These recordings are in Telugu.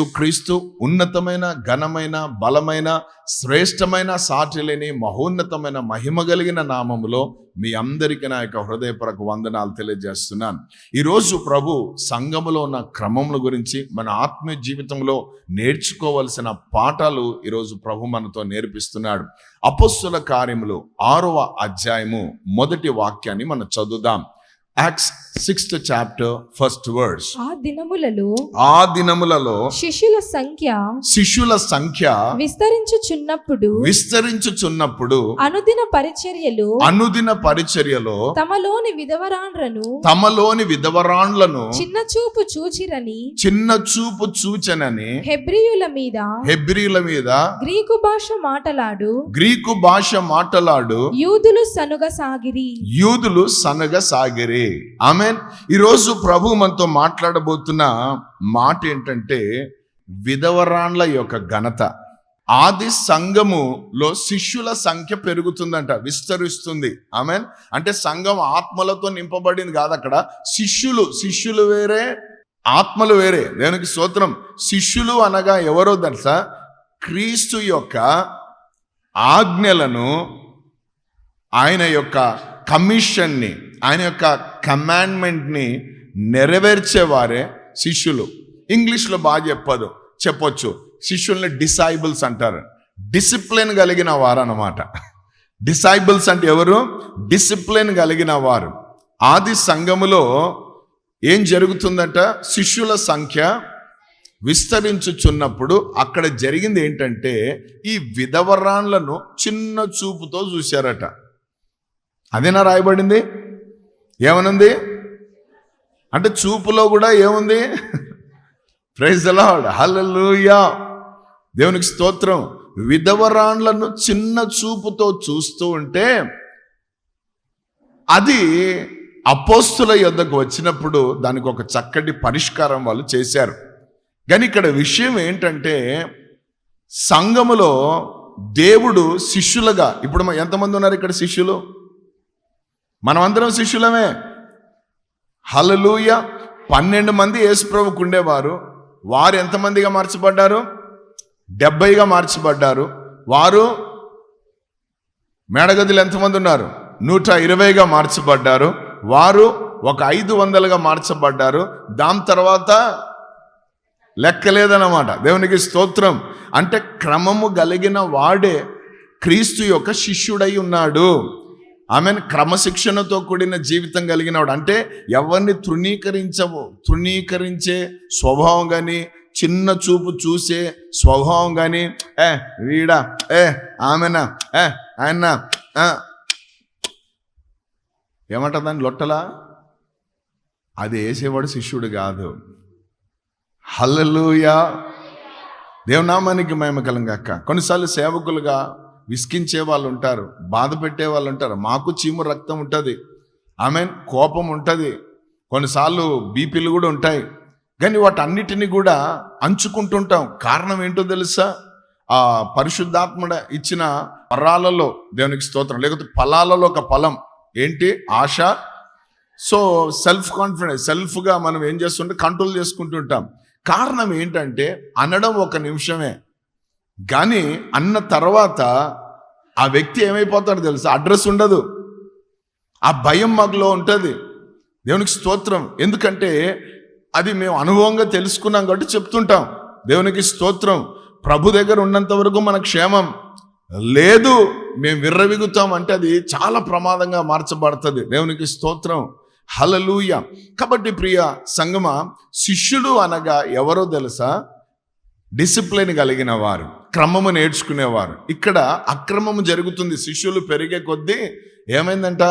క్రీస్తు ఉన్నతమైన ఘనమైన బలమైన శ్రేష్టమైన సాటి లేని మహోన్నతమైన మహిమ కలిగిన నామములో మీ అందరికీ నా యొక్క హృదయపరకు వందనాలు తెలియజేస్తున్నాను. ఈరోజు ప్రభు సంఘములో ఉన్న క్రమముల గురించి మన ఆత్మీయ జీవితంలో నేర్చుకోవలసిన పాఠాలు ఈరోజు ప్రభు మనతో నేర్పిస్తున్నాడు. అపస్సుల కార్యములు ఆరవ అధ్యాయము మొదటి వాక్యాన్ని మనం చదువుదాం. Acts sixth chapter first words ఆ దినములలో ఆ దినములలో శిష్యుల సంఖ్య శిష్యుల సంఖ్య విస్తరించుచున్నప్పుడు విస్తరించుచున్నప్పుడు అనుదిన పరిచర్యలు అనుదిన పరిచర్యలో తమలోని విధవరాండ్రను తమలోని విధవరాండ్లను చిన్న చూపు చూచిరని చిన్న చూపు చూచనని హెబ్రియుల మీద హెబ్రిల మీద గ్రీకు భాష మాటలాడు గ్రీకు భాష మాటలాడు యూదులు సనుగసాగిరి. యూదులు సనగ సాగిరి ఆమెన్ ఈరోజు ప్రభు మనతో మాట్లాడబోతున్న మాట ఏంటంటే విధవరాండ్ల యొక్క ఘనత. ఆది సంఘములో శిష్యుల సంఖ్య పెరుగుతుందంట విస్తరిస్తుంది. ఆమెన్ అంటే సంఘం ఆత్మలతో నింపబడింది కాదు అక్కడ. శిష్యులు శిష్యులు వేరే ఆత్మలు వేరే. దేవునికి స్తోత్రం. శిష్యులు అనగా ఎవరో తెలుసా? క్రీస్తు యొక్క ఆజ్ఞలను ఆయన యొక్క కమిషన్ని ఆయన యొక్క కమాండ్మెంట్ని నెరవేర్చేవారే శిష్యులు. ఇంగ్లీష్లో బాగా చెప్పదు చెప్పొచ్చు. శిష్యుల్ని డిసైబుల్స్ అంటారు. డిసిప్లిన్ కలిగిన వారు అన్నమాట డిసైబుల్స్ అంటే ఎవరు? డిసిప్లిన్ కలిగిన వారు. ఆది సంఘములో ఏం జరుగుతుందంట? శిష్యుల సంఖ్య విస్తరించుచున్నప్పుడు అక్కడ జరిగింది ఏంటంటే ఈ విధవరాన్లను చిన్న చూపుతో చూశారట. అదేనా రాయబడింది? ఏమనుంది? అంటే చూపులో కూడా ఏముంది? ప్రైజ్ అలాడ్ హల్లెలూయా దేవునికి స్తోత్రం. విధవరాండ్లను చిన్న చూపుతో చూస్తూ ఉంటే అది అపోస్తుల యొద్దకు వచ్చినప్పుడు దానికి ఒక చక్కటి పరిష్కారం వాళ్ళు చేశారు. కానీ ఇక్కడ విషయం ఏంటంటే సంఘములో దేవుడు శిష్యులుగా ఇప్పుడు ఎంతమంది ఉన్నారు ఇక్కడ శిష్యులు? మనమందరం శిష్యులమే. హలలుయ పన్నెండు మంది యేసుప్రభుకు ఉండేవారు. వారు ఎంతమందిగా మార్చబడ్డారు? డెబ్బైగా మార్చబడ్డారు. వారు మేడగదులు ఎంతమంది ఉన్నారు? నూట ఇరవైగా మార్చబడ్డారు. వారు ఒక ఐదు వందలుగా మార్చబడ్డారు. దాని తర్వాత లెక్కలేదన్నమాట దేవునికి స్తోత్రం. అంటే క్రమము కలిగిన వాడే క్రీస్తు యొక్క శిష్యుడై ఉన్నాడు. ఆమెను క్రమశిక్షణతో కూడిన జీవితం కలిగినవాడు. అంటే ఎవరిని తృణీకరించవు తృణీకరించే స్వభావం కానీ చిన్న చూపు చూసే స్వభావం కానీ ఏ వీడా ఏ ఆమెనా ఏ ఆయన ఆ. ఏమంటుందని లొట్టలా? అది వేసేవాడు శిష్యుడు కాదు. హల్లలుయా. దేవునామానికి మేమకలం కాక కొన్నిసార్లు సేవకులుగా విసికించే వాళ్ళు ఉంటారు బాధ పెట్టే వాళ్ళు ఉంటారు. మాకు చీము రక్తం ఉంటుంది ఆమె కోపం ఉంటుంది. కొన్నిసార్లు బీపీలు కూడా ఉంటాయి. కానీ వాటన్నిటిని కూడా అంచుకుంటుంటాం. కారణం ఏంటో తెలుసా? ఆ పరిశుద్ధాత్మడ ఇచ్చిన పరాలలో దేవునికి స్తోత్రం లేకపోతే ఫలాలలో ఒక ఫలం. ఏంటి? ఆశ? సో సెల్ఫ్ కాన్ఫిడెన్స్ సెల్ఫ్గా మనం ఏం చేస్తుంటే కంట్రోల్ చేసుకుంటుంటాం. కారణం ఏంటంటే అనడం ఒక నిమిషమే. కానీ అన్న తర్వాత ఆ వ్యక్తి ఏమైపోతాడో తెలుసా? అడ్రస్ ఉండదు. ఆ భయం మాకులో ఉంటుంది. దేవునికి స్తోత్రం. ఎందుకంటే అది మేము అనుభవంగా తెలుసుకున్నాం కాబట్టి చెప్తుంటాం. దేవునికి స్తోత్రం. ప్రభు దగ్గర ఉన్నంత వరకు మన క్షేమం. లేదు మేము విర్రవిగుతాం అంటే అది చాలా ప్రమాదంగా మార్చబడుతుంది. దేవునికి స్తోత్రం. హలలుయ కాబట్టి ప్రియ సంగమ శిష్యుడు అనగా ఎవరో తెలుసా? డిసిప్లిన్ కలిగిన వారు క్రమము నేర్చుకునేవారు. ఇక్కడ అక్రమము జరుగుతుంది శిష్యులు పెరిగే కొద్దీ ఏమైందంట?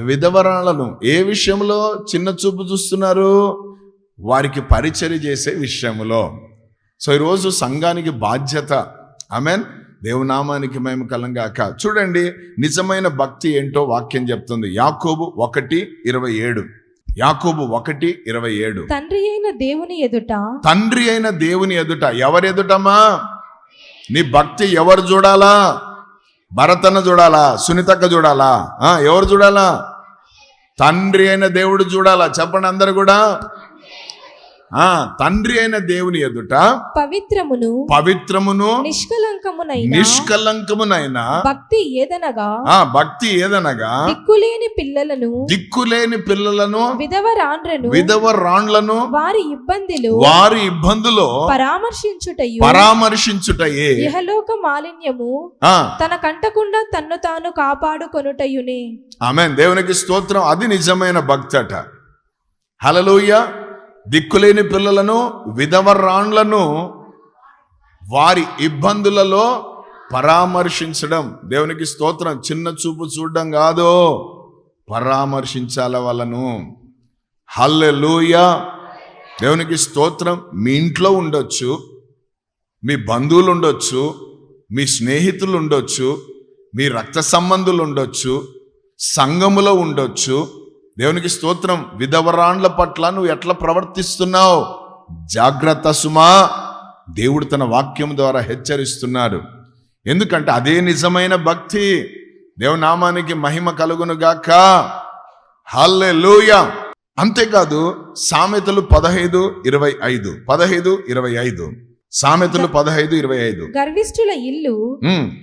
విధవరాలను ఏ విషయంలో చిన్న చూపు చూస్తున్నారు? వారికి పరిచర్య చేసే విషయంలో. సో ఈరోజు సంఘానికి బాధ్యత. ఆమెన్. దేవునామానికి మేము కలంగాక. చూడండి నిజమైన భక్తి ఏంటో వాక్యం చెప్తుంది. యాకోబు ఒకటి ఇరవై ఏడు. యాకోబు ఒకటి ఇరవై ఏడు. తండ్రి అయిన దేవుని ఎదుట. తండ్రి అయిన దేవుని ఎదుట. ఎవరు ఎదుటమ్మా? నీ భక్తి ఎవరు చూడాలా? భరతన్న చూడాలా? సునీతక్క చూడాలా? ఆ, ఎవరు చూడాలా? తండ్రి అయిన దేవుడు చూడాలా? చెప్పండి అందరు కూడా. ఆ తండ్రి అయిన దేవుని ఎదుట పవిత్రమును పవిత్రమును నిష్కలంకమునైన నిష్కలంకమునైన భక్తి ఏదనగా ఆ భక్తి ఏదనగా దిక్కులేని పిల్లలను దిక్కులేని పిల్లలను విధవరాండ్రను విధవ రాండ్లను వారి ఇబ్బందులు వారి ఇబ్బందులో పరామర్శించుటయు పరామర్శించుటయే. ఇహలోక మాలిన్యము తన కంటకుండా తన్ను తాను కాపాడుకొనుటయునే. ఆమె దేవునికి స్తోత్రం. అది నిజమైన భక్తట. హలలోయ దిక్కులేని పిల్లలను విధవరాండ్లను వారి ఇబ్బందులలో పరామర్శించడం. దేవునికి స్తోత్రం. చిన్న చూపు చూడడం కాదు. పరామర్శించాల వాళ్ళను హల్లెలూయ. దేవునికి స్తోత్రం. మీ ఇంట్లో ఉండొచ్చు. మీ బంధువులు ఉండొచ్చు మీ స్నేహితులు ఉండొచ్చు మీ రక్త సంబంధులు ఉండొచ్చు సంఘములో ఉండొచ్చు. దేవునికి స్తోత్రం విధవరాండ్ల పట్ల నువ్వు ఎట్లా ప్రవర్తిస్తున్నావు? జాగ్రత్త సుమా. దేవుడు తన వాక్యం ద్వారా హెచ్చరిస్తున్నాడు. ఎందుకంటే అదే నిజమైన భక్తి. దేవనామానికి మహిమ కలుగును గాక. హల్లెలూయా. అంతేకాదు సామెతలు పదహైదు ఇరవై ఐదు. పదహైదు ఇరవై ఐదు. సామెతలు పదహైదు ఇరవై ఐదు గర్విష్ఠుల ఇల్లు.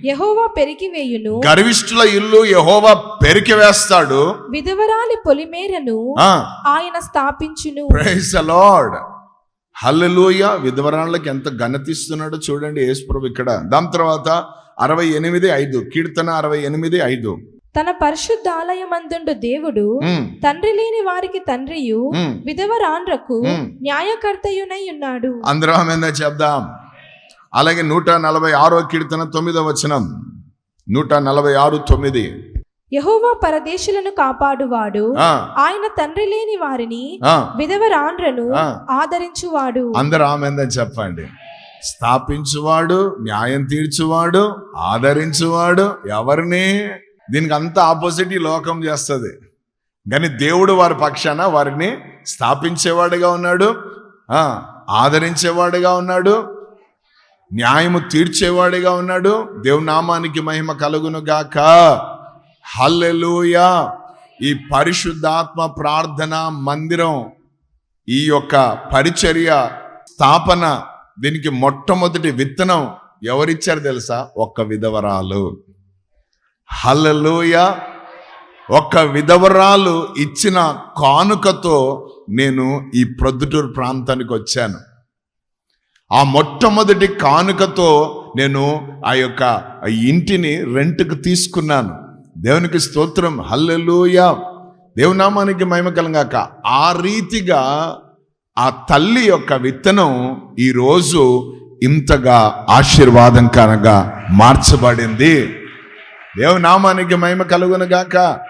యహోవా పెరికివేయును గర్విష్ఠుల ఇల్లు యహోవా పెరికి వేస్తాడు. విధవరాలి పొలిమేరను ఆయన స్థాపించును. ప్రైజ్ లార్డ్ హల్లెలూయ విధవరాళ్ళకి ఎంత ఘనతిస్తున్నాడో చూడండి యేసుప్రభు ఇక్కడ. దాని తర్వాత అరవై ఎనిమిది ఐదు. కీర్తన అరవై ఎనిమిది ఐదు. తన పరిశుద్ధాలయమందుండు దేవుడు ఉమ్, తండ్రి లేని వారికి తండ్రియు ఉమ్. న్యాయకర్తయునై ఉన్నాడు. అందరం చెప్దాం. అలాగే నూట నలభై ఆరో కీర్తన తొమ్మిదో వచనం. నూట నలభై ఆరు తొమ్మిది. యహోవా పరదేశులను కాపాడువాడు. ఆయన తండ్రి లేని వారిని విధవరాండ్రను. ఆదరించువాడు. అందరూ ఆమెందని చెప్పండి. స్థాపించువాడు న్యాయం తీర్చువాడు ఆదరించువాడు ఎవరిని? దీనికి అంత ఆపోజిట్ ఈ లోకం చేస్తుంది. కానీ దేవుడు వారి పక్షాన వారిని స్థాపించేవాడుగా ఉన్నాడు ఆదరించేవాడుగా ఉన్నాడు న్యాయము తీర్చేవాడిగా ఉన్నాడు దేవునామానికి మహిమ కలుగును గాక. హల్లెలూయా! ఈ పరిశుద్ధాత్మ ప్రార్థన మందిరం ఈ యొక్క పరిచర్య స్థాపన దీనికి మొట్టమొదటి విత్తనం ఎవరిచ్చారు తెలుసా? ఒక్క విధవరాలు. హలలోయ ఒక్క విధవరాలు ఇచ్చిన కానుకతో నేను ఈ ప్రొద్దుటూరు ప్రాంతానికి వచ్చాను. ఆ మొట్టమొదటి కానుకతో నేను ఆ యొక్క ఇంటిని రెంట్కు తీసుకున్నాను. దేవునికి స్తోత్రం. హల్లెలూయ. దేవునామానికి మహిమకలంగాక ఆ రీతిగా ఆ తల్లి యొక్క విత్తనం ఈరోజు ఇంతగా ఆశీర్వాదంకరంగా మార్చబడింది. దేవునామానికి మహిమ కలుగునుగాక.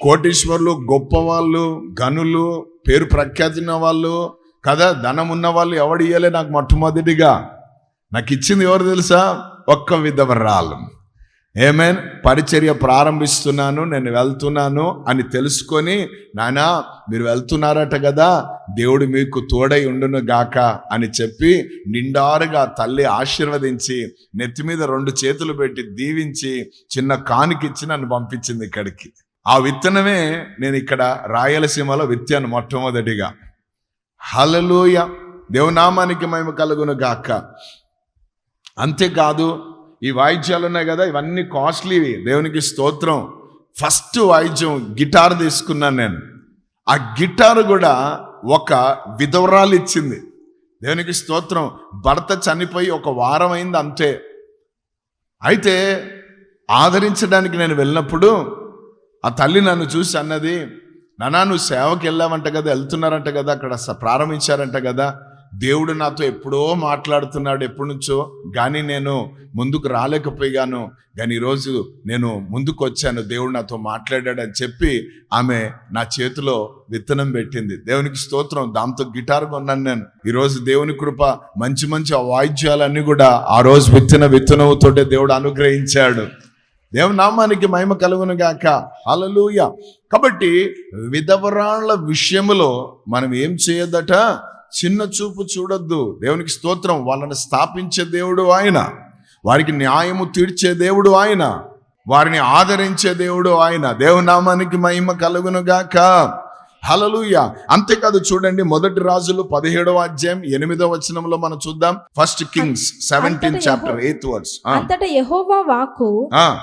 కోటీశ్వరులు గొప్పవాళ్ళు గనులు పేరు ప్రఖ్యాతిన వాళ్ళు కదా ధనం ఉన్న వాళ్ళు ఎవడు ఇయ్యలే నాకు మొట్టమొదటిగా. నాకు ఇచ్చింది ఎవరు తెలుసా? ఒక్క విధవరాలు ఏమేన్ పరిచర్య ప్రారంభిస్తున్నాను నేను వెళ్తున్నాను అని తెలుసుకొని నానా మీరు వెళ్తున్నారట కదా దేవుడు మీకు తోడై ఉండును గాక అని చెప్పి నిండారుగా తల్లి ఆశీర్వదించి నెత్తి మీద రెండు చేతులు పెట్టి దీవించి చిన్న కానుకిచ్చి నన్ను పంపించింది ఇక్కడికి. ఆ విత్తనమే నేను ఇక్కడ రాయలసీమలో విత్తాను మొట్టమొదటిగా. హలలోయ దేవునామానికి మేము కలుగును గాక. అంతేకాదు ఈ వాయిద్యాలు ఉన్నాయి కదా ఇవన్నీ కాస్ట్లీవి దేవునికి స్తోత్రం. ఫస్ట్ వాయిద్యం గిటార్ తీసుకున్నాను నేను. ఆ గిటార్ కూడా ఒక విధవరాలు ఇచ్చింది. దేవునికి స్తోత్రం. భర్త చనిపోయి ఒక వారం అయింది అంతే. అయితే ఆదరించడానికి నేను వెళ్ళినప్పుడు ఆ తల్లి నన్ను చూసి అన్నది నానా నువ్వు సేవకి వెళ్ళావంట కదా వెళ్తున్నారంట కదా అక్కడ ప్రారంభించారంట కదా దేవుడు నాతో ఎప్పుడో మాట్లాడుతున్నాడు ఎప్పటి నుంచో కానీ నేను ముందుకు రాలేకపోయాను కానీ ఈరోజు నేను ముందుకు వచ్చాను దేవుడు నాతో మాట్లాడాడని చెప్పి ఆమె నా చేతిలో విత్తనం పెట్టింది. దేవునికి స్తోత్రం దాంతో గిటార్ కొన్నాను నేను. ఈరోజు దేవుని కృప మంచి మంచి వాయిద్యాలన్నీ కూడా ఆ రోజు విత్తన విత్తనంతోటే దేవుడు అనుగ్రహించాడు. దేవునామానికి మహిమ కలుగును గాక. హల్లెలూయా. కాబట్టి విధవరాళ్ళ విషయంలో మనం ఏం చేయదట? చిన్న చూపు చూడొద్దు. దేవునికి స్తోత్రం. వాళ్ళని స్థాపించే దేవుడు ఆయన. వారికి న్యాయము తీర్చే దేవుడు ఆయన. వారిని ఆదరించే దేవుడు ఆయన. దేవునామానికి మహిమ కలుగును గాక హలలుయ అంతేకాదు చూడండి మొదటి రాజులు పదిహేడవ అధ్యాయం ఎనిమిదవ వచనంలో మనం చూద్దాం. First Kings seventy chapter eighth words అంతటా యెహోవా వాక్కు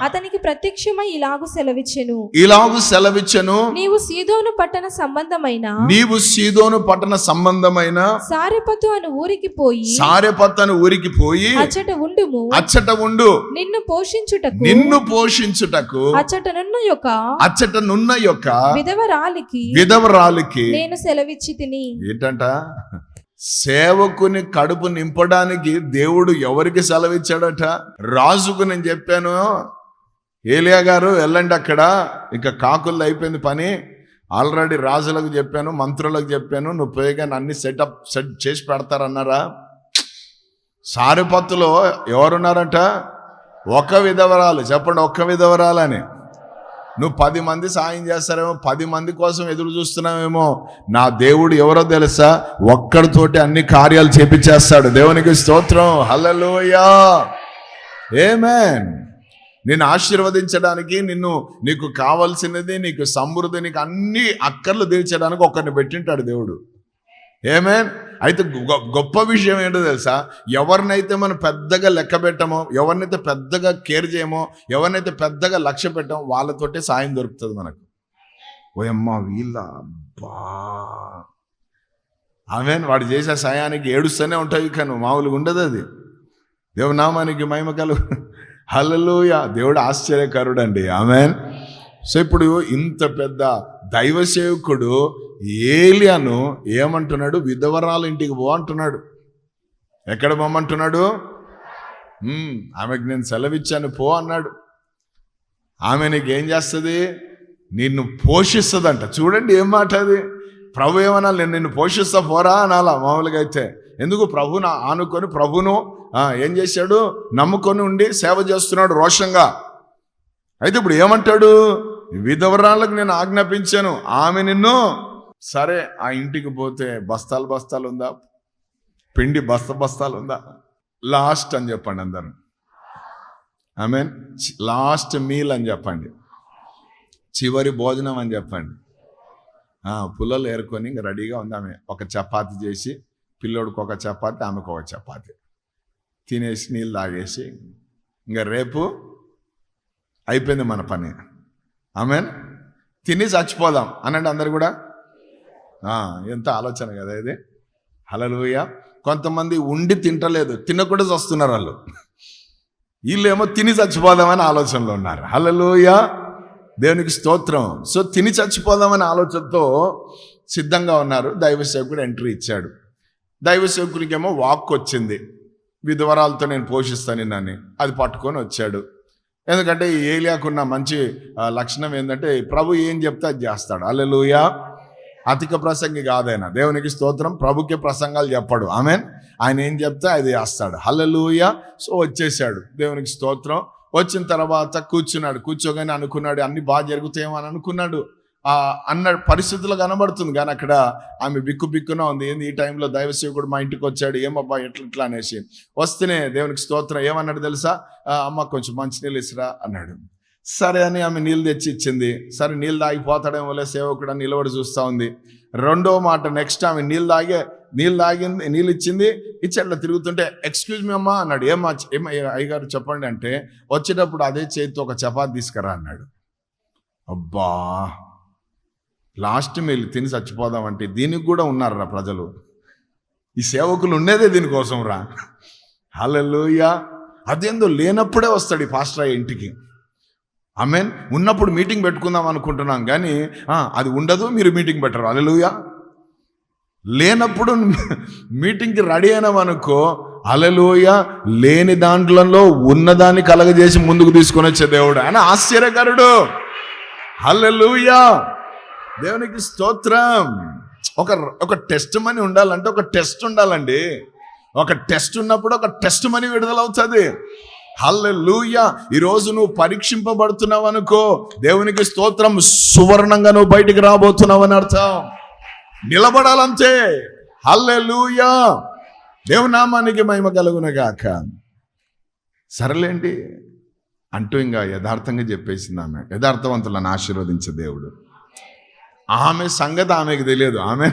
అతనికి ప్రత్యక్షమై ఇలాగు సెలవిచ్చెను. ఇలాగు సెలవిచ్చను. నీవు సీదోను పట్టణ సంబంధమైన? నీవు సీదోను పట్టణ సంబంధమైన? సారెపతు అను ఊరికి పోయి సారెపత్తను ఊరికి పోయి అచ్చట ఉండుము. అచ్చట ఉండు. నిన్ను పోషించుటకు నిన్ను పోషించుటకు అచ్చటనున్న యొక్క అచ్చట నున్న యొక్క విధవరాలికి విధవరాలికి నేను సెలవిచ్చి తిని. ఏంటంట? సేవకుని కడుపు నింపడానికి దేవుడు ఎవరికి సెలవిచ్చాడట? రాజుకు నేను చెప్పాను ఏలియా గారు వెళ్ళండి అక్కడ ఇక కాకుల్లో అయిపోయింది పని. ఆల్రెడీ రాజులకు చెప్పాను మంత్రులకు చెప్పాను నువ్వు పోయగానే అన్ని సెటప్ సెట్ చేసి పెడతారన్నారా? సారిపత్తులో ఎవరున్నారట? ఒక విధవరాలు చెప్పండి ఒక్క విధవరాలని నువ్వు పది మంది సాయం చేస్తారేమో పది మంది కోసం ఎదురు చూస్తున్నావేమో. నా దేవుడు ఎవరో తెలుసా? ఒక్కడితోటి అన్ని కార్యాలు చేపించేస్తాడు దేవునికి స్తోత్రం. హలలోయా ఏమేన్ నేను ఆశీర్వదించడానికి నిన్ను నీకు కావలసినది నీకు సమృద్ధి నీకు అన్ని అక్కర్లు తీర్చడానికి ఒక్కరిని పెట్టింటాడు దేవుడు. ఏమేన్ అయితే గొప్ప విషయం ఏంటో తెలుసా? ఎవరినైతే మనం పెద్దగా లెక్క పెట్టమో ఎవరినైతే పెద్దగా కేర్ చేయమో ఎవరినైతే పెద్దగా లక్ష్య పెట్టమో వాళ్ళతోటే సాయం దొరుకుతుంది మనకు. ఓయమ్మ వీళ్ళ బా ఆమెన్ వాడు చేసే సాయానికి ఏడుస్తూనే ఉంటాయి కానీ మామూలుగా ఉండదు అది. దేవునామానికి మహిమ కలు హల్లెలూయా! దేవుడు ఆశ్చర్యకరుడు అండి ఆమెన్. సో ఇప్పుడు ఇంత పెద్ద దైవ సేవకుడు ఏలియాను ఏమంటున్నాడు? విధవరాల ఇంటికి పో అంటున్నాడు. ఎక్కడ పోమంటున్నాడు ఆమెకు నేను సెలవిచ్చాను పో అన్నాడు. ఆమె నీకు ఏం చేస్తుంది? నిన్ను పోషిస్తుందంట. చూడండి ఏం మాట అది. ప్రభు ఏమన్నా నేను నిన్ను పోషిస్తా పోరా అనాలా? మామూలుగా అయితే. ఎందుకు? ప్రభును ఆనుకొని ప్రభును ఏం చేశాడు? నమ్ముకొని ఉండి సేవ చేస్తున్నాడు రోషంగా. అయితే ఇప్పుడు ఏమంటాడు? విధవరాలకు నేను ఆజ్ఞాపించాను. ఆమె నిన్ను సరే ఆ ఇంటికి పోతే బస్తాలు బస్తాలు ఉందా? పిండి బస్త బస్తాలు ఉందా? లాస్ట్ అని చెప్పండి అందరు. ఐ మీన్ లాస్ట్ మీల్ అని చెప్పండి. చివరి భోజనం అని చెప్పండి. పుల్లలు ఏరుకొని ఇంక రెడీగా ఉంది ఆమె. ఒక చపాతి చేసి పిల్లోడికి ఒక చపాతి ఆమెకు ఒక చపాతి. తినేసి నీళ్ళు తాగేసి ఇంకా రేపు అయిపోయింది మన పని. ఆమె తిని చచ్చిపోదాం. అనండి అందరు కూడా? ఎంత ఆలోచన కదా ఇది. హలలుయ కొంతమంది ఉండి తింటలేదు. తినకుండా వస్తున్నారు వాళ్ళు. వీళ్ళేమో తిని చచ్చిపోదామని ఆలోచనలో ఉన్నారు. హలలుయ దేవునికి స్తోత్రం. సో తిని చచ్చిపోదామనే ఆలోచనతో సిద్ధంగా ఉన్నారు. దైవ సేవకుడు ఎంట్రీ ఇచ్చాడు. దైవ సేవకునికేమో వాక్ వచ్చింది. విధవరాలతో నేను పోషిస్తాను నన్ను అది పట్టుకొని వచ్చాడు. ఎందుకంటే ఈ ఏలియాకున్న మంచి లక్షణం ఏంటంటే ప్రభు ఏం చెప్తే అది చేస్తాడు. అల్లెలుయా అతిక ప్రసంగి కాదైనా. దేవునికి స్తోత్రం ప్రభుకే ప్రసంగాలు చెప్పాడు. ఆమె ఆయన ఏం చెప్తే అది చేస్తాడు. హల్లెలూయ. సో వచ్చేసాడు. దేవునికి స్తోత్రం. వచ్చిన తర్వాత కూర్చున్నాడు. కూర్చోగానే అనుకున్నాడు అన్ని బాగా జరుగుతాయేమో అని అనుకున్నాడు. అన్న పరిస్థితులు కనబడుతుంది. కానీ అక్కడ ఆమె బిక్కు బిక్కున ఉంది. ఏంది? ఈ టైంలో దైవసేవకుడు మా ఇంటికి వచ్చాడు. ఏమబ్బా ఎట్లా ఇట్లా అనేసి. వస్తేనే దేవునికి స్తోత్రం. ఏమన్నాడు తెలుసా? అమ్మ కొంచెం మంచినీళ్ళు ఇసిరా అన్నాడు. సరే అని ఆమె నీళ్ళు తెచ్చి ఇచ్చింది. సరే నీళ్ళు తాగిపోతాడేమో లే సేవకుడు నిలబడి చూస్తూ ఉంది. రెండో మాట నెక్స్ట్ ఆమె నీళ్ళు తాగే నీళ్ళు తాగింది నీళ్ళు ఇచ్చింది. ఇచ్చి అట్లా తిరుగుతుంటే ఎక్స్క్యూజ్ మీ అమ్మా అన్నాడు. ఏమా ఏమ అయ్యగారు చెప్పండి అంటే వచ్చేటప్పుడు అదే చేతితో ఒక చపాతి తీసుకురా అన్నాడు. అబ్బా! లాస్ట్ మీల్ తిని చచ్చిపోదామంటే దీనికి కూడా ఉన్నారురా ప్రజలు. ఈ సేవకులు ఉండేదే దీనికోసం రా. హల్లెలూయా. అదేందో లేనప్పుడే వస్తాడు ఈ పాస్టర్ అయ్య ఇంటికి. మీన్ ఉన్నప్పుడు మీటింగ్ పెట్టుకుందాం అనుకుంటున్నాం కానీ అది ఉండదు మీరు మీటింగ్ పెట్టరు. అలెలుయా లేనప్పుడు మీటింగ్కి రెడీ అయినాం అనుకో అలెలుయ లేని దాంట్లలో ఉన్నదాన్ని కలగజేసి ముందుకు తీసుకొని వచ్చే దేవుడు. ఆయన ఆశ్చర్యకరుడు. హల్లెలూయా. దేవునికి స్తోత్రం. ఒక ఒక టెస్ట్ మనీ ఉండాలంటే ఒక టెస్ట్ ఉండాలండి. ఒక టెస్ట్ ఉన్నప్పుడు ఒక టెస్ట్ మనీ విడుదలవుతుంది. లూయ ఈరోజు నువ్వు పరీక్షింపబడుతున్నావు అనుకో దేవునికి స్తోత్రం సువర్ణంగా నువ్వు బయటికి రాబోతున్నావు అని అర్థం. నిలబడాలంతే. హల్లెలూయా! దేవునామానికి మహిమ కలుగునగాక సరేలేండి. అంటూ ఇంకా యథార్థంగా చెప్పేసింది ఆమె. యథార్థవంతులను ఆశీర్వదించే దేవుడు. ఆమె సంగతి ఆమెకు తెలియదు. ఆమె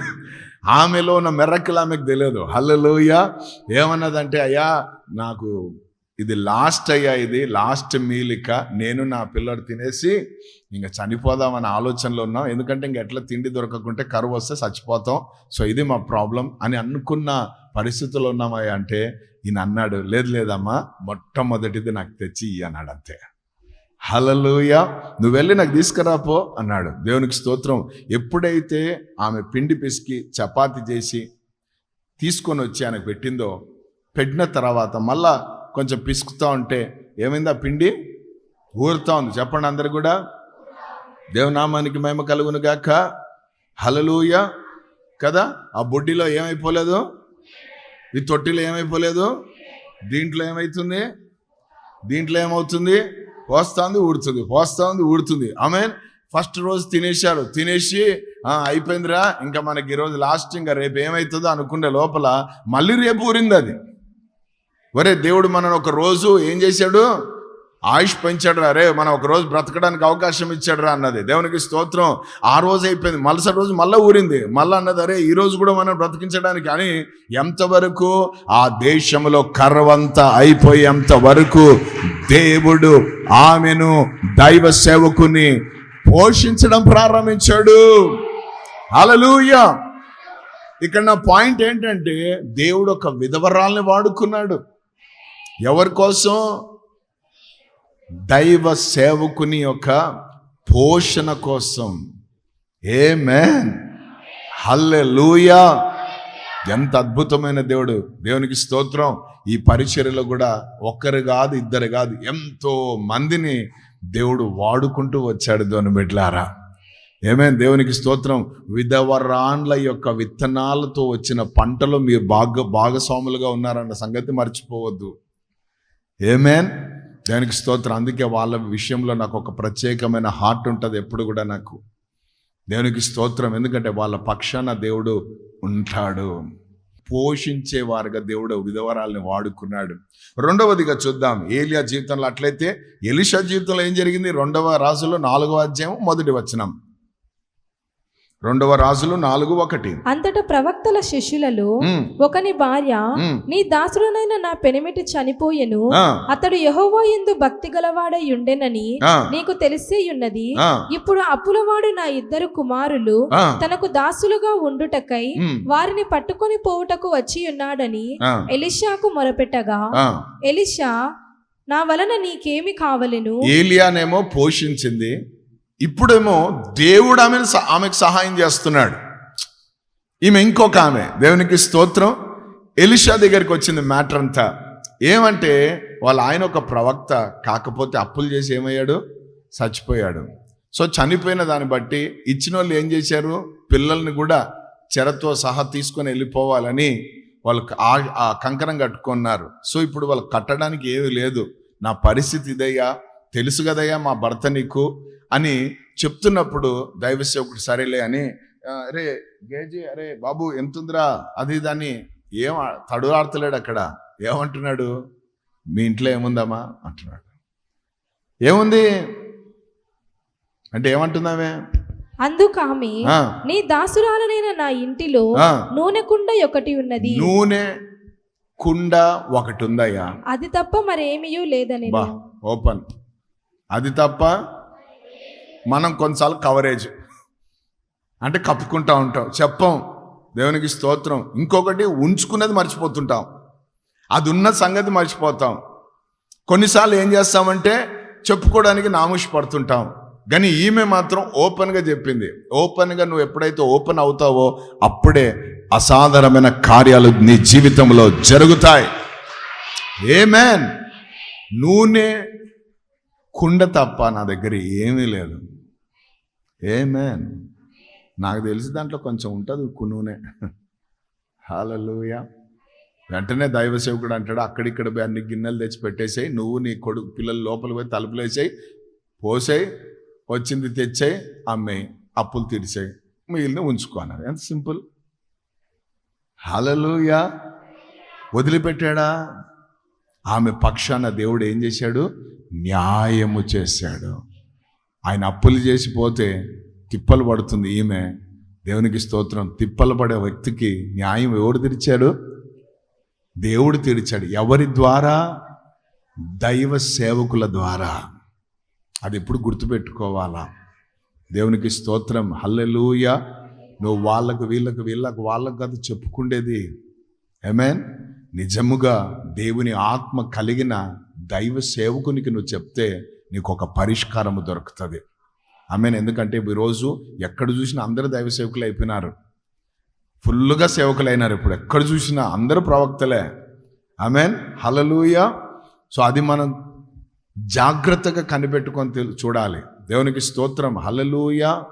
ఆమెలో ఉన్న మెరక్కులు ఆమెకు తెలియదు. హల్లలోయ. ఏమన్నదంటే అయ్యా నాకు ఇది లాస్ట్ అయ్యా ఇది లాస్ట్ మీల్ ఇక. నేను నా పిల్లడు తినేసి ఇంకా చనిపోదామనే ఆలోచనలో ఉన్నాం. ఎందుకంటే ఇంక ఎట్లా తిండి దొరకకుంటే కరువు వస్తే చచ్చిపోతాం. సో ఇది మా ప్రాబ్లం అని అనుకున్న పరిస్థితుల్లో ఉన్నామయ్యా అంటే ఈయన అన్నాడు లేదు లేదమ్మా మొట్టమొదటిది నాకు తెచ్చి ఇయ్యి" అన్నాడు అంతే. హలలోయ నువ్వు వెళ్ళి నాకు తీసుకురాపో అన్నాడు. దేవునికి స్తోత్రం. ఎప్పుడైతే ఆమె పిండి పిసికి చపాతి చేసి తీసుకొని వచ్చి ఆయనకు పెట్టిందో పెట్టిన తర్వాత మళ్ళా కొంచెం పిసుకుతా ఉంటే ఏమైందా ఆ పిండి? ఊరుతా ఉంది. చెప్పండి అందరు కూడా. దేవనామానికి మేము కలుగును గాక. హలలుయ కదా? ఆ బొడ్డిలో ఏమైపోలేదు? ఈ తొట్టిలో ఏమైపోలేదు? దీంట్లో ఏమవుతుంది దీంట్లో ఏమవుతుంది? పోస్తుంది ఊడుతుంది. పోస్తుంది ఊడుతుంది. ఆమె ఫస్ట్ రోజు తినేశారు. తినేసి అయిపోయిందిరా. ఇంకా మనకి ఈరోజు లాస్ట్ ఇంకా రేపు ఏమవుతుందో అనుకునే లోపల మళ్ళీ రేపు ఊరింది అది. ఒరే దేవుడు మనను ఒక రోజు ఏం చేశాడు? ఆయుష్ పెంచాడు రా రే మనం ఒక రోజు బ్రతకడానికి అవకాశం ఇచ్చాడు రా అన్నది. దేవునికి స్తోత్రం. ఆ రోజు అయిపోయింది. మలసటి రోజు మళ్ళీ ఊరింది. మళ్ళీ అన్నది అరే ఈ రోజు కూడా మనం బ్రతికించడానికి. కానీ ఎంతవరకు ఆ దేశంలో కర్వంత అయిపోయేంత వరకు దేవుడు ఆమెను దైవ సేవకుని పోషించడం ప్రారంభించాడు. హల్లెలూయా! ఇక్కడ నా పాయింట్ ఏంటంటే దేవుడు ఒక విధవరాల్ని వాడుకున్నాడు. ఎవరి కోసం? దైవ సేవకుని యొక్క పోషణ కోసం. ఏ మ్యాన్ హల్లెలూయా ఎంత అద్భుతమైన దేవుడు. దేవునికి స్తోత్రం. ఈ పరిచర్యలో కూడా ఒక్కరు కాదు ఇద్దరు కాదు ఎంతో మందిని దేవుడు వాడుకుంటూ వచ్చాడు దేవుని బిడ్లారా ఏమేం దేవునికి స్తోత్రం. విధవరాండ్ల యొక్క విత్తనాలతో వచ్చిన పంటలో మీరు భాగ భాగస్వాములుగా ఉన్నారన్న సంగతి మర్చిపోవద్దు. ఏమేన్ దానికి స్తోత్రం. అందుకే వాళ్ళ విషయంలో నాకు ఒక ప్రత్యేకమైన హార్ట్ ఉంటుంది ఎప్పుడు కూడా నాకు. దేవునికి స్తోత్రం. ఎందుకంటే వాళ్ళ పక్షాన దేవుడు ఉంటాడు. పోషించేవారుగా దేవుడు విధవరాల్ని వాడుకున్నాడు. రెండవదిగా చూద్దాం. ఏలియా జీవితంలో అట్లయితే ఎలిషా జీవితంలో ఏం జరిగింది? రెండవ రాజులో నాలుగవ అధ్యాయం మొదటి వచనం. రెండవ రాజులు నాలుగు ఒకటి. అంతటా ప్రవక్తల శిష్యులలో ఒకని భార్య నీ దాసుడనైన నా పెనిమిటి చనిపోయెను. అతడు యెహోవా యందు భక్తి గలవాడై ఉండెనని నీకు తెలిసే ఉన్నది. ఇప్పుడు అప్పులవాడు నా ఇద్దరు కుమారులు తనకు దాసులుగా ఉండుటకై వారిని పట్టుకొని పోవుటకు వచ్చి ఉన్నాడని ఎలిషాకు మొరపెట్టగా. ఎలిషా నా వలన నీకేమి కావలెను? ఏలియానేమో పోషించింది. ఇప్పుడేమో దేవుడు ఆమెను స- ఆమెకు సహాయం చేస్తున్నాడు. ఈమె ఇంకొక ఆమె. దేవునికి స్తోత్రం. ఎలిషా దగ్గరికి వచ్చింది మ్యాటర్ అంతా. ఏమంటే వాళ్ళ ఆయన ఒక ప్రవక్త కాకపోతే అప్పులు చేసి ఏమయ్యాడు? చచ్చిపోయాడు. సో చనిపోయిన దాన్ని బట్టి ఇచ్చిన వాళ్ళు ఏం చేశారు? పిల్లల్ని కూడా చెరతో సహా తీసుకొని వెళ్ళిపోవాలని వాళ్ళు ఆ- ఆ కంకణం కట్టుకున్నారు. సో ఇప్పుడు వాళ్ళు కట్టడానికి ఏమీ లేదు. నా పరిస్థితి ఇదయ్యా. తెలుసు కదయ్యా మా భర్త నీకు. అని చెప్తున్నప్పుడు దైవ సేవకుడు సరేలే అని "ఆ, అరే గేజీ అరే బాబు ఎంతుందిరా? అది దాన్ని ఏం తడులాడతలేడు అక్కడ. ఏమంటున్నాడు? మీ ఇంట్లో ఏముందమ్మా? అంటున్నాడు. ఏముంది? అంటే ఏమంటుందామే అందుకు ఆమె నీ దాసురాలనైన నా ఇంటిలో నూనె కుండ ఒకటి ఉన్నది. నూనె కుండ ఒకటి ఉందయ్యా అది తప్ప మరేమియూ లేదని ఓపెన్. అది తప్ప మనం కొన్నిసార్లు కవరేజ్ అంటే కప్పుకుంటా ఉంటాం. చెప్పం. దేవునికి స్తోత్రం. ఇంకొకటి ఉంచుకున్నది మర్చిపోతుంటాం. అది ఉన్న సంగతి మర్చిపోతాం. కొన్నిసార్లు ఏం చేస్తామంటే చెప్పుకోవడానికి నాముషి పడుతుంటాం కానీ ఈమె మాత్రం ఓపెన్గా చెప్పింది. ఓపెన్గా నువ్వు ఎప్పుడైతే ఓపెన్ అవుతావో అప్పుడే అసాధారణమైన కార్యాలు నీ జీవితంలో జరుగుతాయి. ఏమేన్ నూనె కుండ తప్ప నా దగ్గర ఏమీ లేదు. ఏమే నాకు తెలిసి దాంట్లో కొంచెం ఉంటుంది ఉక్కు నూనె వెంటనే దైవ సేవకుడు అంటాడు అక్కడిక్కడ పోయి అన్ని గిన్నెలు తెచ్చి పెట్టేసాయి నువ్వు నీ కొడుకు పిల్లలు లోపల పోయి తలుపులు వేసాయి పోసాయి వచ్చింది తెచ్చాయి అమ్మాయి అప్పులు తీర్చాయి మిగిలిన ఉంచుకో అన్నారు ఎంత సింపుల్. హలలుయా వదిలిపెట్టాడా? ఆమె పక్షాన దేవుడు ఏం చేశాడు? న్యాయము చేశాడు. ఆయన అప్పులు చేసిపోతే తిప్పలు పడుతుంది ఈమె. దేవునికి స్తోత్రం. తిప్పలు పడే వ్యక్తికి న్యాయం ఎవరు తీర్చాడు? దేవుడు తీర్చాడు. ఎవరి ద్వారా? దైవ సేవకుల ద్వారా. అది ఎప్పుడు గుర్తుపెట్టుకోవాలా? దేవునికి స్తోత్రం. హల్లెలూయ. నువ్వు వాళ్ళకు వీళ్ళకు వీళ్ళకు వాళ్ళకు కాదు చెప్పుకుండేది. ఏమేన్ నిజముగా దేవుని ఆత్మ కలిగిన దైవ సేవకునికి నువ్వు చెప్తే నీకు ఒక పరిష్కారము దొరుకుతుంది. ఆమెన్. ఎందుకంటే ఈరోజు ఎక్కడ చూసినా అందరూ దైవ సేవకులు అయిపోయినారు. ఫుల్గా సేవకులు అయినారు ఇప్పుడు. ఎక్కడ చూసినా అందరూ ప్రవక్తలే. ఆమెన్. హలలుయ సో అది మనం జాగ్రత్తగా కనిపెట్టుకొని తెలు- చూడాలి. దేవునికి స్తోత్రం. హలలుయ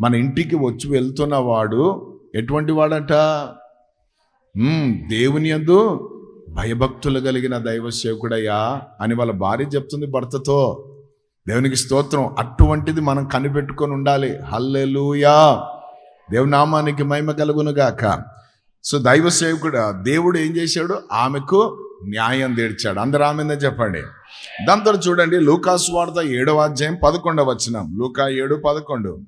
మన ఇంటికి వచ్చి వెళ్తున్న వాడు ఎటువంటి వాడట? దేవుని యందు భయభక్తులు కలిగిన దైవ సేవకుడయ్యా అని వాళ్ళ భార్య చెప్తుంది భర్తతో. దేవునికి స్తోత్రం. అటువంటిది మనం కనిపెట్టుకొని ఉండాలి. హల్లెలూయా. దేవుని మహిమ కలుగునుగాక సో దైవ సేవకుడు దేవుడు ఏం చేశాడు? ఆమెకు న్యాయం తీర్చాడు. అందరు ఆమెందని చెప్పండి. దాంతో చూడండి లూకాసు వార్త ఏడవ అధ్యాయం పదకొండవ వచనం. లూకా ఏడు పదకొండు.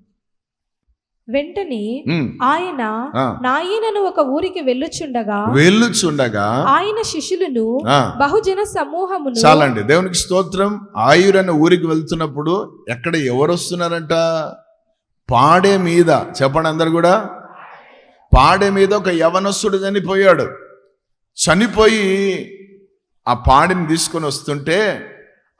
వెంటనే ఆయన. నాయనను ఒక ఊరికి వెళ్ళుచుండగా వెళ్ళుచుండగా ఆయన శిష్యులను బహుజన సమూహమును చాలండి. దేవునికి స్తోత్రం. ఆయురన్న ఊరికి వెళ్తున్నప్పుడు ఎక్కడ ఎవరు వస్తున్నారంట పాడే మీద. చెప్పండి అందరు కూడా. పాడే మీద ఒక యవనస్తుడు చనిపోయాడు. చనిపోయి ఆ పాడిని తీసుకొని వస్తుంటే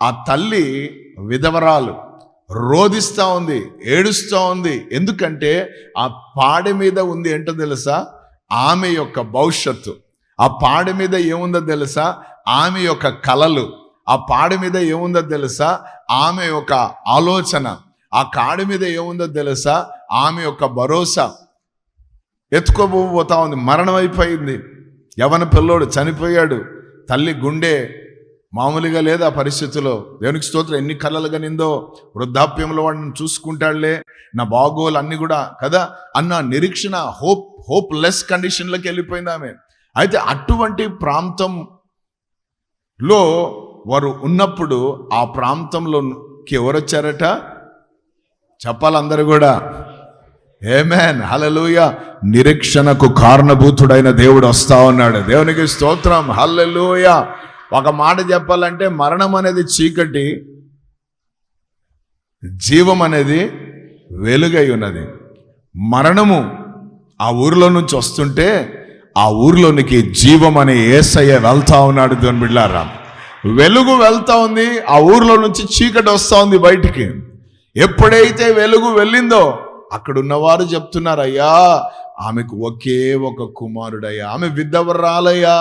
ఆ తల్లి విధవరాలు. రోధిస్తూ ఉంది ఏడుస్తూ ఉంది. ఎందుకంటే ఆ పాడె మీద ఉంది ఏంటో తెలుసా? ఆమె యొక్క భవిష్యత్తు. ఆ పాడె మీద ఏముందో తెలుసా? ఆమె యొక్క కలలు ఆ పాడె మీద ఏముందో తెలుసా? ఆమె యొక్క ఆలోచన. ఆ కాడి మీద ఏముందో తెలుసా? ఆమె యొక్క భరోసా. ఎత్తుకోబోతా ఉంది మరణం అయిపోయింది. యవన పిల్లోడు చనిపోయాడు. తల్లి గుండె మామూలుగా లేదు ఆ పరిస్థితిలో. దేవునికి స్తోత్రం ఎన్ని కళ్ళలుగా నిందో వృద్ధాప్యంలో వాడిని చూసుకుంటాడులే. నా బాగోలు అన్ని కూడా కదా? అన్న నిరీక్షణ హోప్ హోప్ లెస్ కండిషన్లోకి వెళ్ళిపోయింది ఆమె. అయితే అటువంటి ప్రాంతంలో వారు ఉన్నప్పుడు ఆ ప్రాంతంలోకి ఎవరు వచ్చారట చెప్పాలందరూ కూడా. ఏమేన్ హలలుయ నిరీక్షణకు కారణభూతుడైన దేవుడు వస్తా ఉన్నాడు. దేవునికి స్తోత్రం. హల్లెలూయ ఒక మాట చెప్పాలంటే మరణం అనేది చీకటి జీవం అనేది వెలుగై ఉన్నది. మరణము ఆ ఊరిలో నుంచి వస్తుంటే ఆ ఊరిలోనికి జీవం అనే ఏసయ్య వెళ్తా ఉన్నాడు దేవుని బిళ్ళారా వెలుగు వెళ్తా ఉంది ఆ ఊరిలో నుంచి చీకటి వస్తూ ఉంది బయటికి. ఎప్పుడైతే వెలుగు వెళ్ళిందో అక్కడున్నవారు చెప్తున్నారయ్యా ఆమెకు ఒకే ఒక కుమారుడయ్యా ఆమె విధవరాలయ్యా.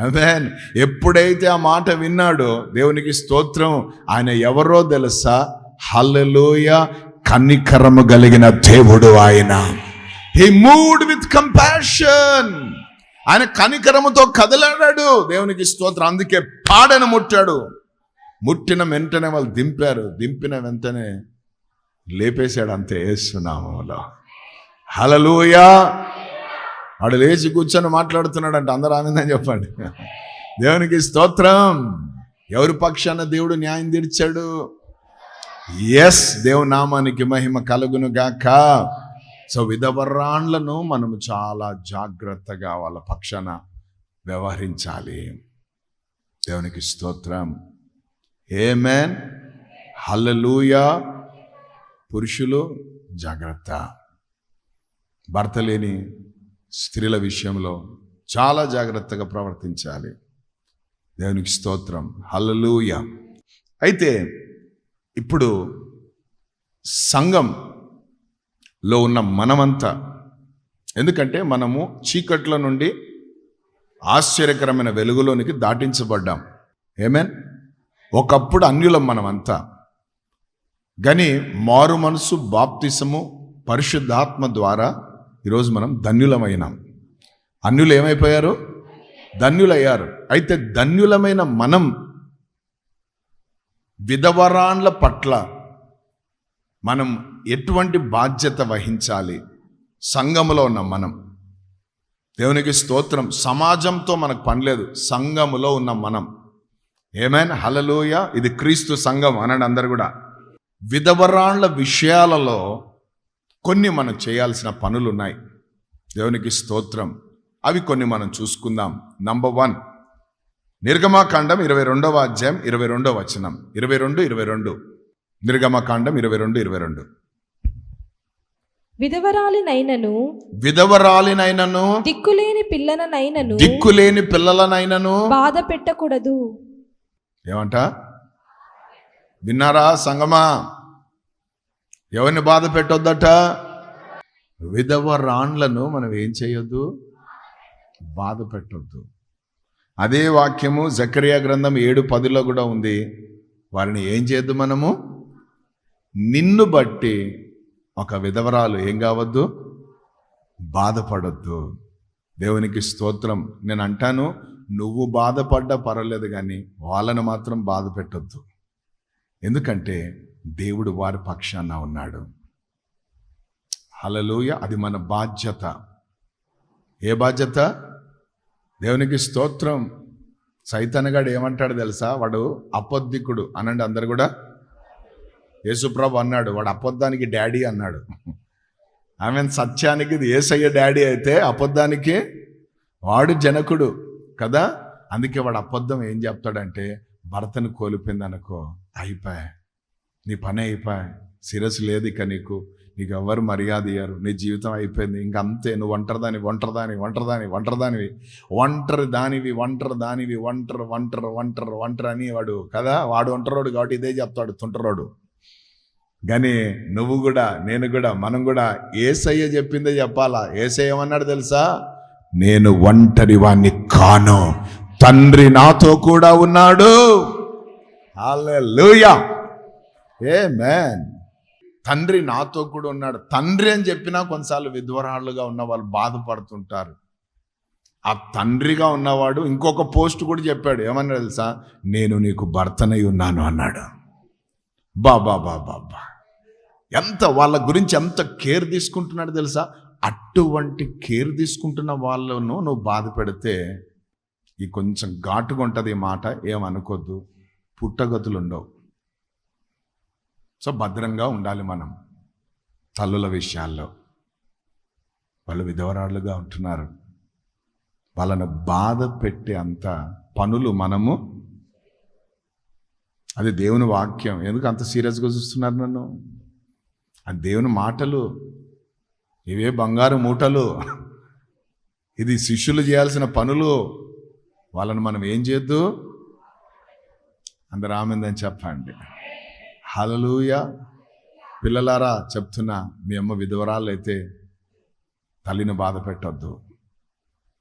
అదేన్ ఎప్పుడైతే ఆ మాట విన్నాడో దేవునికి స్తోత్రం ఆయన ఎవరో తెలుసా? హల్లలోయ. కన్నికరము కలిగిన దేవుడు ఆయన. హీ మూడ్ విత్ కంపాషన్ ఆయన కనికరముతో కదలాడాడు. దేవునికి స్తోత్రం. అందుకే పాడను ముట్టాడు. ముట్టిన వెంటనే వాళ్ళు దింపారు. దింపిన వెంటనే లేపేశాడు అంతే వేస్తున్నాములో హలలుయా వాడు లేచి కూర్చొని మాట్లాడుతున్నాడంట. అందరూ ఆనందం చెప్పండి. దేవునికి స్తోత్రం. ఎవరి పక్షాన దేవుడు న్యాయం తీర్చాడు? ఎస్ దేవు నామానికి మహిమ కలుగును గాక. సో విధవరాండ్లను మనము చాలా జాగ్రత్తగా వాళ్ళ పక్షాన వ్యవహరించాలి. దేవునికి స్తోత్రం. ఏమేన్ హల్లెలూయా పురుషులు జాగ్రత్త. భర్త లేని స్త్రీల విషయంలో చాలా జాగ్రత్తగా ప్రవర్తించాలి. దేవునికి స్తోత్రం. హల్లెలూయా. అయితే ఇప్పుడు సంఘంలో ఉన్న మనమంతా ఎందుకంటే మనము చీకట్ల నుండి ఆశ్చర్యకరమైన వెలుగులోనికి దాటించబడ్డాం. ఏమేన్ ఒకప్పుడు అన్యులం మనమంతా. కానీ మారు మనసు బాప్తిసము పరిశుద్ధాత్మ ద్వారా ఈరోజు మనం ధన్యులమైనాం. అన్యులు ఏమైపోయారు ధన్యులయ్యారు. అయితే ధన్యులమైన మనం విధవరాన్ల పట్ల మనం ఎటువంటి బాధ్యత వహించాలి? సంఘములో ఉన్న మనం. దేవునికి స్తోత్రం. సమాజంతో మనకు పనిలేదు సంఘములో ఉన్న మనం. ఏమైనా హలలోయ ఇది క్రీస్తు సంఘం అనండి అందరు కూడా. విధవరాండ్ల విషయాలలో కొన్ని మనం చేయాల్సిన పనులు ఉన్నాయి దేవునికి స్తోత్రం. అవి కొన్ని మనం చూసుకుందాం. నంబర్ వన్ నిర్గమాకాండం ఇరవై రెండవ అధ్యాయం ఇరవై రెండవ వచనం. ఇరవై రెండు ఇరవై రెండు. నిర్గమకాండం ఇరవై రెండు ఇరవై రెండు. విధవరాలినైనను విధవరాలినైనను దిక్కులేని పిల్లననైనను దిక్కులేని పిల్లలనైనను. బాధ పెట్టకూడదు. ఏమంట? విన్నారా సంగమా? ఎవరిని బాధ పెట్టొద్దట? విధవ రాండ్లను మనం ఏం చేయొద్దు? బాధ పెట్టొద్దు. అదే వాక్యము జకరియా గ్రంథం ఏడు పదిలో కూడా ఉంది. వారిని ఏం చేయొద్దు మనము? నిన్ను బట్టి ఒక విధవరాలు ఏం కావద్దు? బాధపడొద్దు. దేవునికి స్తోత్రం. నేను అంటాను నువ్వు బాధపడ్డా పర్వాలేదు కానీ వాళ్ళను మాత్రం బాధ పెట్టొద్దు. ఎందుకంటే దేవుడు వారి పక్షాన ఉన్నాడు. హలలోయ అది మన బాధ్యత. ఏ బాధ్యత? దేవునికి స్తోత్రం. సైతనగాడు ఏమంటాడు తెలుసా? వాడు అపొద్దికుడు అనండి అందరు కూడా. యేసుప్రభు అన్నాడు వాడు అబద్ధానికి డాడీ అన్నాడు. ఆమె సత్యానికి ఇది ఏసయ్య డాడీ అయితే అబద్ధానికి వాడు జనకుడు కదా? అందుకే వాడు అబద్ధం ఏం చెప్తాడంటే భర్తను కోల్పోయింది అనుకో అయిపోయా. నీ పని అయిపోయా? శిరస్సు లేదు ఇక నీకు. నీకు ఎవరు మర్యాద ఇయ్యారు. నీ జీవితం అయిపోయింది. ఇంక అంతే. నువ్వు ఒంటరిదాని ఒంటరిదాని ఒంటరిదాని ఒంటరిదానివి. ఒంటరి దానివి ఒంటరి దానివి ఒంటరి ఒంటరి ఒంటరి ఒంటరి అని వాడు కదా? వాడు ఒంటరోడు కాబట్టి ఇదే చెప్తాడు తుంటరోడు. కానీ నువ్వు కూడా నేను కూడా మనం కూడా ఏసయ్య చెప్పిందే చెప్పాలా? ఏసయ్య ఏమన్నాడు తెలుసా? నేను ఒంటరి వాణ్ణి కాను. తండ్రి నాతో కూడా ఉన్నాడు. హల్లెలూయా! ఏ మ్యాన్ తండ్రి నాతో కూడా ఉన్నాడు. తండ్రి అని చెప్పినా కొన్నిసార్లు విధ్వరాళ్ళుగా ఉన్న వాళ్ళు బాధపడుతుంటారు. ఆ తండ్రిగా ఉన్నవాడు ఇంకొక పోస్ట్ కూడా చెప్పాడు. ఏమన్నా తెలుసా? నేను నీకు భర్తనై ఉన్నాను అన్నాడు. బాబా బాబా బా. ఎంత వాళ్ళ గురించి ఎంత కేర్ తీసుకుంటున్నాడు తెలుసా? అటువంటి కేర్ తీసుకుంటున్న వాళ్ళను నువ్వు బాధ పెడితే ఈ కొంచెం ఘాటుగా ఉంటుంది ఈ మాట. ఏమనుకోద్దు. పుట్టగతులు ఉండవు. సో భద్రంగా ఉండాలి మనం తల్లుల విషయాల్లో. వాళ్ళు విధవరాళ్ళుగా ఉంటున్నారు. వాళ్ళను బాధ పెట్టే అంత పనులు మనము. అది దేవుని వాక్యం. ఎందుకు అంత సీరియస్గా చూస్తున్నారు నన్ను? అది దేవుని మాటలు ఇవే బంగారు మూటలు. ఇది శిష్యులు చేయాల్సిన పనులు. వాళ్ళని మనం ఏం చేద్దు? అందరు ఆమెందని చెప్పండి. హలలుయ పిల్లలారా చెప్తున్నా మీ అమ్మ విధవరాలు అయితే తల్లిని బాధ పెట్టొద్దు.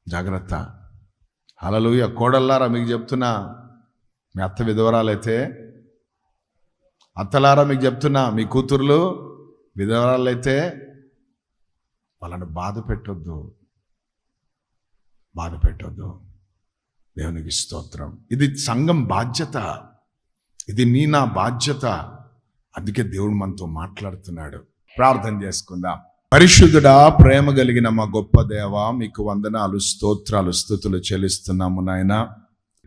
జాగ్రత్త. హలలుయ కోడల్లారా మీకు చెప్తున్నా మీ అత్త విధవరాలైతే అత్తలారా మీకు చెప్తున్నా మీ కూతుర్లు విధవరాలైతే వాళ్ళని బాధ పెట్టొద్దు. బాధ పెట్టొద్దు. దేవునికి స్తోత్రం. ఇది సంఘం బాధ్యత. ఇది నీ నా బాధ్యత. అందుకే దేవుడు మనతో మాట్లాడుతున్నాడు. ప్రార్థన చేసుకుందాం. పరిశుద్ధుడా ప్రేమ కలిగిన మా గొప్ప దేవ మీకు వందనాలు స్తోత్రాలు స్థుతులు చెల్లిస్తున్నాము నాయన.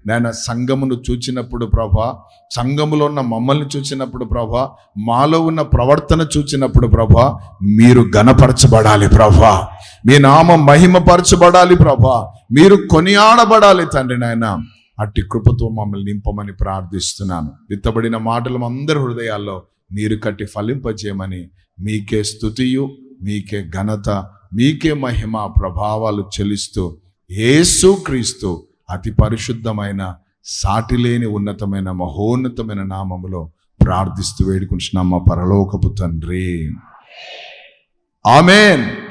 నాయన సంఘమును చూచినప్పుడు ప్రభా సంఘములో ఉన్న మమ్మల్ని చూచినప్పుడు ప్రభా మాలో ఉన్న ప్రవర్తన చూచినప్పుడు ప్రభా మీరు గణపరచబడాలి ప్రభా. మీ నామం మహిమపరచబడాలి ప్రభా. మీరు కొనియాడబడాలి తండ్రి నాయన. అట్టి కృపతో మమ్మల్ని నింపమని ప్రార్థిస్తున్నాను. విత్తబడిన మాటలు అందరి హృదయాల్లో నీరు కట్టి ఫలింపజేయమని మీకే స్థుతియు మీకే ఘనత మీకే మహిమ ప్రభావాలు చెల్లిస్తూ యేసు క్రీస్తు అతి పరిశుద్ధమైన సాటిలేని ఉన్నతమైన మహోన్నతమైన నామములో ప్రార్థిస్తూ వేడుకుంటున్నాం మా పరలోకపు తండ్రి. ఆమెన్.